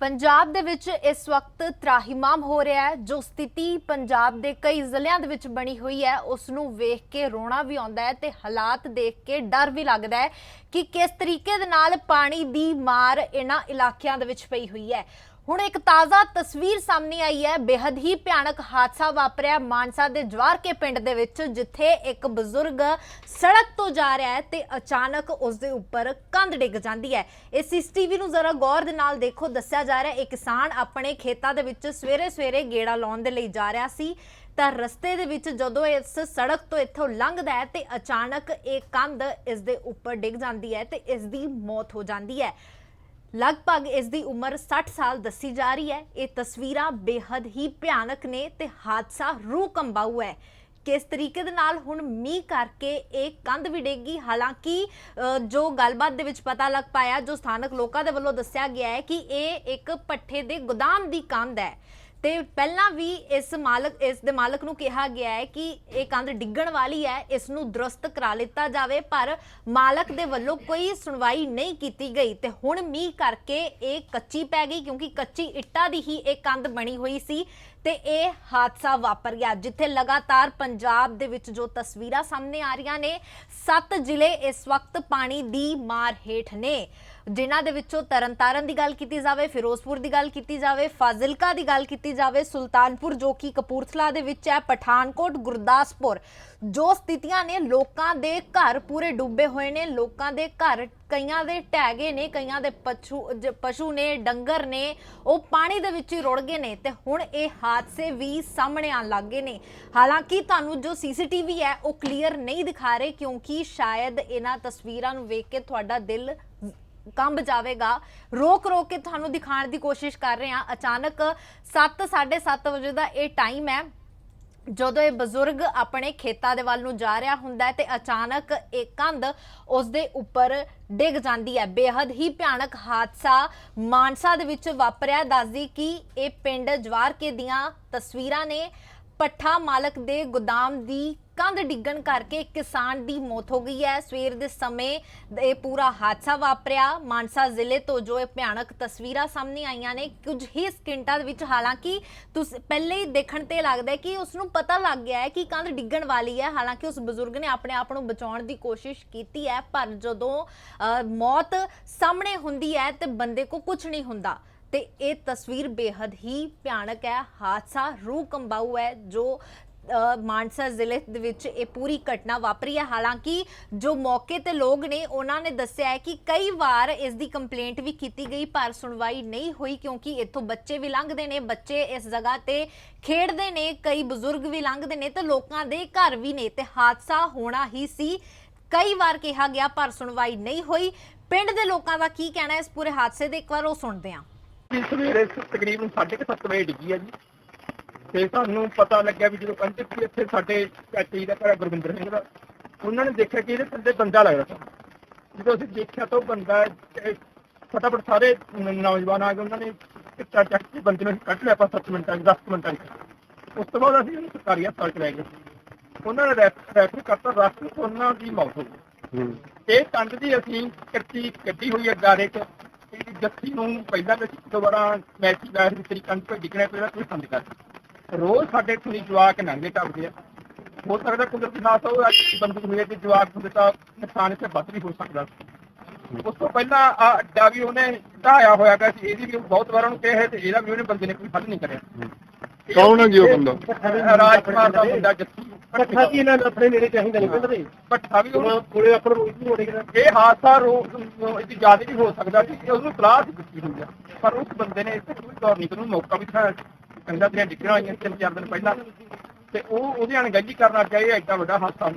ਪੰਜਾਬ ਦੇ ਵਿੱਚ ਇਸ ਵਕਤ ਤਰਾਹੀਮਾਮ ਹੋ ਰਿਹਾ ਹੈ। ਜੋ ਸਥਿਤੀ ਪੰਜਾਬ ਦੇ ਕਈ ਜ਼ਿਲ੍ਹਿਆਂ ਦੇ ਵਿੱਚ ਬਣੀ ਹੋਈ ਹੈ, ਉਸ ਨੂੰ ਵੇਖ ਕੇ ਰੋਣਾ ਵੀ ਆਉਂਦਾ ਹੈ ਤੇ ਹਾਲਾਤ ਦੇਖ ਕੇ ਡਰ ਵੀ ਲੱਗਦਾ ਹੈ ਕਿ ਕਿਸ ਤਰੀਕੇ ਦੇ ਨਾਲ ਪਾਣੀ ਦੀ ਮਾਰ ਇਹਨਾਂ ਇਲਾਕਿਆਂ ਦੇ ਵਿੱਚ ਪਈ ਹੋਈ ਹੈ। ਹੁਣ ਇੱਕ ਤਾਜ਼ਾ ਤਸਵੀਰ ਸਾਹਮਣੇ ਆਈ ਹੈ। ਬੇहद ਹੀ ਭਿਆਨਕ ਹਾਦਸਾ ਵਾਪਰਿਆ ਮਾਨਸਾ ਦੇ ਜਵਾਰਕੇ ਪਿੰਡ ਦੇ ਵਿੱਚ, ਜਿੱਥੇ ਇੱਕ ਬਜ਼ੁਰਗ ਸੜਕ ਤੋਂ ਜਾ ਰਿਹਾ ਹੈ ਤੇ ਅਚਾਨਕ ਉਸ ਦੇ ਉੱਪਰ ਕੰਧ ਡਿੱਗ ਜਾਂਦੀ ਹੈ। ਇਹ ਸੀਸੀਟੀਵੀ ਨੂੰ ਜ਼ਰਾ ਗੌਰ ਦੇ ਨਾਲ ਦੇਖੋ। ਦੱਸਿਆ ਜਾ ਰਿਹਾ ਹੈ, ਇਹ ਕਿਸਾਨ ਆਪਣੇ ਖੇਤਾਂ ਦੇ ਵਿੱਚ ਸਵੇਰੇ ਸਵੇਰੇ ਗੇੜਾ ਲਾਉਣ ਦੇ ਲਈ ਜਾ ਰਿਹਾ ਸੀ। ਤਾਂ ਰਸਤੇ ਦੇ ਵਿੱਚ ਜਦੋਂ ਇਸ ਸੜਕ ਤੋਂ ਇੱਥੋਂ ਲੰਘਦਾ ਹੈ ਤੇ ਅਚਾਨਕ ਇਹ ਕੰਧ ਇਸ ਦੇ ਉੱਪਰ ਡਿੱਗ ਜਾਂਦੀ ਹੈ ਤੇ ਇਸ ਦੀ ਮੌਤ ਹੋ ਜਾਂਦੀ ਹੈ। ਲਗਭਗ ਇਸ ਦੀ ਉਮਰ 60 ਸਾਲ ਦੱਸੀ ਜਾ ਰਹੀ ਹੈ। ਇਹ ਤਸਵੀਰਾਂ ਬੇहद ਹੀ ਭਿਆਨਕ ਨੇ ਤੇ ਹਾਦਸਾ ਰੂਹ ਕੰਬਾਊ ਹੈ। ਕਿਸ ਤਰੀਕੇ ਦੇ ਨਾਲ ਹੁਣ ਮੀਂਹ ਕਰਕੇ ਇਹ ਕੰਧ ਵੀ ਡੇਗੀ ਹਾਲਾਂਕਿ ਜੋ ਗੱਲਬਾਤ ਦੇ ਵਿੱਚ ਪਤਾ ਲੱਗ ਪਾਇਆ, ਜੋ ਸਥਾਨਕ ਲੋਕਾਂ ਦੇ ਵੱਲੋਂ ਦੱਸਿਆ ਗਿਆ ਹੈ ਕਿ ਇਹ ਇੱਕ ਪੱਠੇ ਦੇ ਗੋਦਾਮ ਦੀ ਕੰਧ ਹੈ। ਤੇ ਪਹਿਲਾਂ ਵੀ ਇਸ ਮਾਲਕ, ਇਸ ਦੇ ਮਾਲਕ ਨੂੰ ਕਿਹਾ ਗਿਆ ਹੈ ਕਿ ਇਹ ਕੰਧ ਡਿੱਗਣ ਵਾਲੀ ਹੈ ਇਸ ਨੂੰ ਦਰੁਸਤ ਕਰਾ ਲਿੱਤਾ ਜਾਵੇ, ਪਰ ਮਾਲਕ ਦੇ ਵੱਲੋਂ ਕੋਈ ਸੁਣਵਾਈ ਨਹੀਂ ਕੀਤੀ ਗਈ। ਤੇ ਹੁਣ ਮੀਂਹ ਕਰਕੇ ਇਹ ਕੱਚੀ ਪੈ ਗਈ, ਕਿਉਂਕਿ ਕੱਚੀ ਇੱਟਾਂ ਦੀ ਹੀ ਇਹ ਕੰਧ ਬਣੀ ਹੋਈ ਸੀ। ਤੇ ਇਹ ਹਾਦਸਾ ਵਾਪਰ ਗਿਆ, ਜਿੱਥੇ ਲਗਾਤਾਰ ਪੰਜਾਬ ਦੇ ਵਿੱਚ ਜੋ ਤਸਵੀਰਾਂ ਸਾਹਮਣੇ ਆ ਰਹੀਆਂ ਨੇ, ਸੱਤ ਜ਼ਿਲ੍ਹੇ ਇਸ ਵਕਤ ਪਾਣੀ ਦੀ ਮਾਰ ਹੇਠ ਨੇ। ਜਿਨ੍ਹਾਂ ਦੇ ਵਿੱਚੋਂ ਤਰਨਤਾਰਨ ਦੀ ਗੱਲ ਕੀਤੀ ਜਾਵੇ, ਫਿਰੋਜ਼ਪੁਰ ਦੀ ਗੱਲ ਕੀਤੀ ਜਾਵੇ, ਫਾਜ਼ਿਲਕਾ ਦੀ ਗੱਲ ਕੀਤੀ ਜਾਵੇ, ਸੁਲਤਾਨਪੁਰ ਜੋ ਕਿ ਕਪੂਰਥਲਾ ਦੇ ਵਿੱਚ ਹੈ, ਪਠਾਨਕੋਟ, ਗੁਰਦਾਸਪੁਰ, ਜੋ ਸਥਿਤੀਆਂ ਨੇ ਲੋਕਾਂ ਦੇ ਘਰ ਪੂਰੇ ਡੁੱਬੇ ਹੋਏ ਨੇ, ਲੋਕਾਂ ਦੇ ਘਰ ਕਈਆਂ ਦੇ ਢਹਿ ਗਏ ਨੇ, ਕਈਆਂ ਦੇ ਪਸ਼ੂ ਪਸ਼ੂ ਨੇ, ਡੰਗਰ ਨੇ, ਉਹ ਪਾਣੀ ਦੇ ਵਿੱਚ ਹੀ ਰੁੜ ਗਏ ਨੇ ਤੇ ਹੁਣ ਇਹ ਹਾਦਸੇ ਵੀ ਸਾਹਮਣੇ ਆਉਣ ਲੱਗ ਗਏ ਨੇ। ਹਾਲਾਂਕਿ ਤੁਹਾਨੂੰ ਜੋ ਸੀਸੀਟੀਵੀ ਹੈ, ਉਹ ਕਲੀਅਰ ਨਹੀਂ ਦਿਖਾ ਰਹੇ ਕਿਉਂਕਿ ਸ਼ਾਇਦ ਇਹਨਾਂ ਤਸਵੀਰਾਂ ਨੂੰ ਵੇਖ ਕੇ ਤੁਹਾਡਾ ਦਿਲ ਕੰਬ ਜਾਵੇਗਾ। ਰੋਕ ਰੋਕ ਕੇ ਤੁਹਾਨੂੰ ਦਿਖਾਉਣ ਦੀ ਕੋਸ਼ਿਸ਼ ਕਰ ਰਹੇ ਹਾਂ। ਅਚਾਨਕ 7 7:30 ਵਜੇ ਦਾ ਇਹ ਟਾਈਮ ਹੈ। ਜਦੋਂ ਇਹ ਬਜ਼ੁਰਗ ਆਪਣੇ ਖੇਤਾਂ ਦੇ ਵੱਲ ਨੂੰ ਜਾ ਰਿਹਾ ਹੁੰਦਾ ਹੈ ਤੇ ਅਚਾਨਕ ਇੱਕ ਕੰਧ ਉਸ ਦੇ ਉੱਪਰ ਡਿੱਗ ਜਾਂਦੀ ਹੈ। ਬੇहद ਹੀ ਭਿਆਨਕ ਹਾਦਸਾ ਮਾਨਸਾ ਦੇ ਵਿੱਚ ਵਾਪਰਿਆ। ਦੱਸਦੀ ਕਿ ਇਹ ਪਿੰਡ ਜਵਾਰਕੇ ਦੀਆਂ ਤਸਵੀਰਾਂ ਨੇ ਪੱਠਾ ਮਾਲਕ ਦੇ ਗੋਦਾਮ ਦੀ ਕੰਧ ਡਿੱਗਣ ਕਰਕੇ ਕਿਸਾਨ ਦੀ ਮੌਤ ਹੋ ਗਈ ਹੈ। ਸਵੇਰ ਦੇ ਸਮੇਂ ਇਹ ਪੂਰਾ ਹਾਦਸਾ ਵਾਪਰਿਆ। ਮਾਨਸਾ ਜ਼ਿਲ੍ਹੇ ਤੋਂ ਜੋ ਇਹ ਭਿਆਨਕ ਤਸਵੀਰਾਂ ਸਾਹਮਣੇ ਆਈਆਂ ਨੇ ਕੁਝ ਹੀ ਸਕਿੰਟਾਂ ਦੇ ਵਿੱਚ ਹਾਲਾਂਕਿ ਤੁਸੀਂ ਪਹਿਲੇ ਹੀ ਦੇਖਣ ਤੇ ਲੱਗਦਾ ਹੈ ਕਿ ਉਸ ਨੂੰ ਪਤਾ ਲੱਗ ਗਿਆ ਹੈ ਕਿ ਕੰਧ ਡਿੱਗਣ ਵਾਲੀ ਹੈ। ਹਾਲਾਂਕਿ ਉਸ ਬਜ਼ੁਰਗ ਨੇ ਆਪਣੇ ਆਪ ਨੂੰ ਬਚਾਉਣ ਦੀ ਕੋਸ਼ਿਸ਼ ਕੀਤੀ ਹੈ ਪਰ ਜਦੋਂ ਅ, ਮੌਤ ਸਾਹਮਣੇ ਹੁੰਦੀ ਹੈ ਤੇ ਬੰਦੇ ਕੋ ਕੁਝ ਨਹੀਂ ਹੁੰਦਾ ਤੇ ਇਹ ਤਸਵੀਰ ਬੇहद ਹੀ ਭਿਆਨਕ ਹੈ। ਹਾਦਸਾ ਰੂਹ ਕੰਬਾਊ ਹੈ ਜੋ ਮਾਨਸਾ ਜ਼ਿਲ੍ਹੇ ਦੇ ਵਿੱਚ ਇਹ ਪੂਰੀ ਘਟਨਾ ਵਾਪਰੀ ਹੈ। ਹਾਲਾਂਕਿ ਜੋ ਮੌਕੇ ਤੇ ਲੋਕ ਨੇ, ਉਹਨਾਂ ਨੇ ਦੱਸਿਆ ਹੈ ਕਿ ਕਈ ਵਾਰ ਇਸ ਦੀ ਕੰਪਲੇਂਟ ਵੀ ਕੀਤੀ ਗਈ, ਪਰ ਸੁਣਵਾਈ ਨਹੀਂ ਹੋਈ ਕਿਉਂਕਿ ਇੱਥੋਂ ਬੱਚੇ ਵੀ ਲੰਘਦੇ ਨੇ, ਬੱਚੇ ਇਸ ਜਗ੍ਹਾ ਤੇ ਖੇਡਦੇ ਨੇ, ਕਈ ਬਜ਼ੁਰਗ ਵੀ ਲੰਘਦੇ ਨੇ ਤੇ ਲੋਕਾਂ ਦੇ ਘਰ ਵੀ ਨੇ ਤੇ ਹਾਦਸਾ ਹੋਣਾ ਹੀ ਸੀ। ਕਈ ਵਾਰ ਕਿਹਾ ਗਿਆ, ਪਰ ਸੁਣਵਾਈ ਨਹੀਂ ਹੋਈ। ਪਿੰਡ ਦੇ ਲੋਕਾਂ ਦਾ ਕੀ ਕਹਿਣਾ ਇਸ ਪੂਰੇ ਹਾਦਸੇ ਦੇ ਇੱਕ ਵਾਰ ਉਹ ਸੁਣਦੇ ਹਾਂ। ਸਵੇਰੇ ਤਕਰੀਬਨ 7:30 ਵਜੇ ਡਿੱਗੀ ਆ ਜੀ। ਤੇ ਸਾਨੂੰ ਪਤਾ ਲੱਗਿਆ ਵੀ ਜਦੋਂ ਪਹੁੰਚੇ ਕਿ ਇੱਥੇ ਸਾਡੇ ਚਾਚੇ ਜੀ ਦਾ ਘਰ ਹੈ ਗੁਰਵਿੰਦਰ ਸਿੰਘ ਦਾ ਉਹਨਾਂ ਨੇ ਦੇਖਿਆ ਕਿ ਇਹਦੇ ਥੱਲੇ ਬੰਦਾ ਲੱਗਦਾ ਸੀ। ਜਦੋਂ ਅਸੀਂ ਦੇਖਿਆ ਤਾਂ ਉਹ ਬੰਦਾ ਇਹ ਫਟਾਫਟ ਸਾਰੇ ਨ- ਨੌਜਵਾਨ ਆ ਗਏ ਉਹਨਾਂ ਨੇ ਕਿੱਟਾ ਚੱਕ ਕੇ ਬੰਦੇ ਨੂੰ ਕੱਢ ਲਿਆ ਆਪਾਂ 7 ਮਿੰਟਾਂ 'ਚ 10 ਮਿੰਟਾਂ 'ਚ ਉਸ ਤੋਂ ਬਾਅਦ ਅਸੀਂ ਉਹਨੂੰ ਸਰਕਾਰੀ ਹਸਪਤਾਲ 'ਚ ਲੈ ਗਏ। ਉਹਨਾਂ ਨੇ ਰੈਫ- ਰੈਫਰ ਕਰਤਾ ਰਸਤੇ 'ਚ ਉਹਨਾਂ ਦੀ ਮੌਤ ਹੋ ਗਈ। ਇਹ ਕੰਧ ਦੀ ਅਸੀਂ ਕੱਟੀ ਕੱਢੀ ਹੋਈ ਹੈ ਗਾਰੇ 'ਚ ਇਹ ਜੱਫੀ ਨੂੰ ਪਹਿਲਾਂ ਵੀ ਅਸੀਂ ਦੁਬਾਰਾ ਮੈਚ ਦਾ ਇਸ ਤਰੀ ਕੰਧ ਤੇ ਡਿੱਗਣਾ ਪਹਿਲਾਂ ਕੋਈ ਸੰਦ ਕਰ ਰੋਜ਼ ਸਾਡੇ ਥੋੜੀ ਜਵਾਕ ਨੰਗੇ ਟੱਪਦੇ ਆ। ਹੋ ਸਕਦਾ ਕੁਦਰਤੀ ਨਾ ਹੋ ਅੱਜ ਬੰਦੂਕ ਹੋਏ ਤੇ ਜਵਾਕ ਹੁੰਦੇ ਤਾਂ ਨੁਕਸਾਨ ਇੱਥੇ ਵੱਧ ਵੀ ਹੋ ਸਕਦਾ। ਉਸ ਤੋਂ ਪਹਿਲਾਂ ਆ ਅੱਡਾ ਵੀ ਉਹਨੇ ਢਾਇਆ ਹੋਇਆ ਗਿਆ ਸੀ ਇਹਦੀ ਵੀ ਬਹੁਤ ਵਾਰ ਉਹਨੂੰ ਕਿਹਾ ਤੇ ਇਹਦਾ ਵੀ ਉਹਨੇ ਬੰਦੇ ਨੇ ਕੋਈ ਹੱਲ ਨਹੀਂ ਕਰਿਆ। ਕੌਣ ਹੈ ਜੀ ਉਹ ਬੰਦਾ? ਰਾਜਕੁਮਾਰ ਦਾ ਮੁੰਡਾ ਜੱਫੀ ਪੱਠਾ ਕੀ ਇਹਨਾਂ ਨੂੰ ਆਪਣੇ ਨੇੜੇ ਚਾਹੀਦਾ ਨਹੀਂ ਪਿੰਡ ਦੇ ਭੱਠਾ ਵੀ ਉਹਨੂੰ ਕੋਲੇ ਆਪਾਂ ਨੂੰ ਵੀ ਹੋੜੇ ਇਹ ਹਾਦਸਾ ਰੋਕ ਇਹਦੀ ਜ਼ਿਆਦਾ ਵੀ ਹੋ ਸਕਦਾ ਸੀ ਕਿ ਉਹਨੂੰ ਸਲਾਹ ਦਿੱਤੀ ਹੋਈ ਆ। ਪਰ ਉਸ ਬੰਦੇ ਨੇ ਇੱਥੇ ਕੋਈ ਦੌਰ ਨਹੀਂ ਉਹਨੂੰ ਮੌਕਾ ਵੀ ਦਿਖਾਇਆ ਕੰਦਾ ਦੀਆਂ ਡਿੱਗਣਾ ਹੋਈਆਂ ਤਿੰਨ ਚਾਰ ਦਿਨ ਪਹਿਲਾਂ ਤੇ ਉਹ ਉਹਦੀ ਅਣਗਹਿਲੀ ਕਰਨਾ ਚਾਹੀਏ ਐਡਾ ਵੱਡਾ ਹਾਦਸਾ।